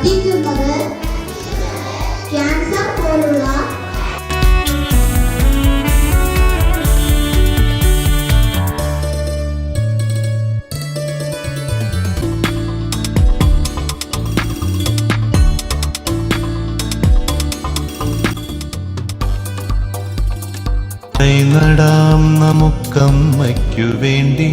വർദ്ധിക്കുന്നത് ക്യാൻസർ പോലുള്ള നടാം നമുക്കമ്മയ്ക്കു വേണ്ടി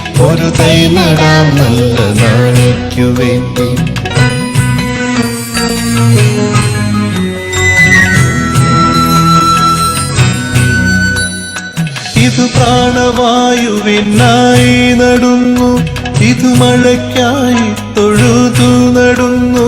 ഒരു തൈ നടാം നല്ല നാളേക്കു വേണ്ടി. ഇത് പ്രാണവായുവിനായി നടുന്നു ഇത് മഴയ്ക്കായി തൊഴുതു നടുന്നു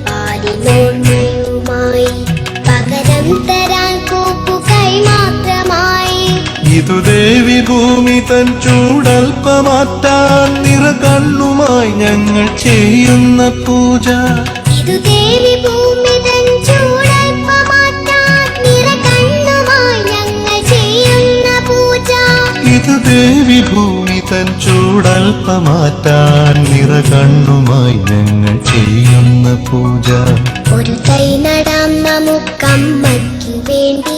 ഭൂമി തൻ ചൂടൽപ്പമാറ്റാൻ നിറ കണ്ണുമായി ഞങ്ങൾ ചെയ്യുന്ന പൂജ. ഇതു ദേവി ഭൂമി തൻ ചൂടൽപ്പമാറ്റാൻ നിറകണ്ണുമായി ഞങ്ങൾ ചെയ്യുന്ന പൂജ. ഇത് ദേവി ഭൂമി തൻ ചൂടൽപ്പമാറ്റാൻ നിറ കണ്ണുമായി ഞങ്ങൾ ചെയ്യുന്ന പൂജ. ഒരു കൈ നടാം നമുക്കമ്മയ്ക്ക് വേണ്ടി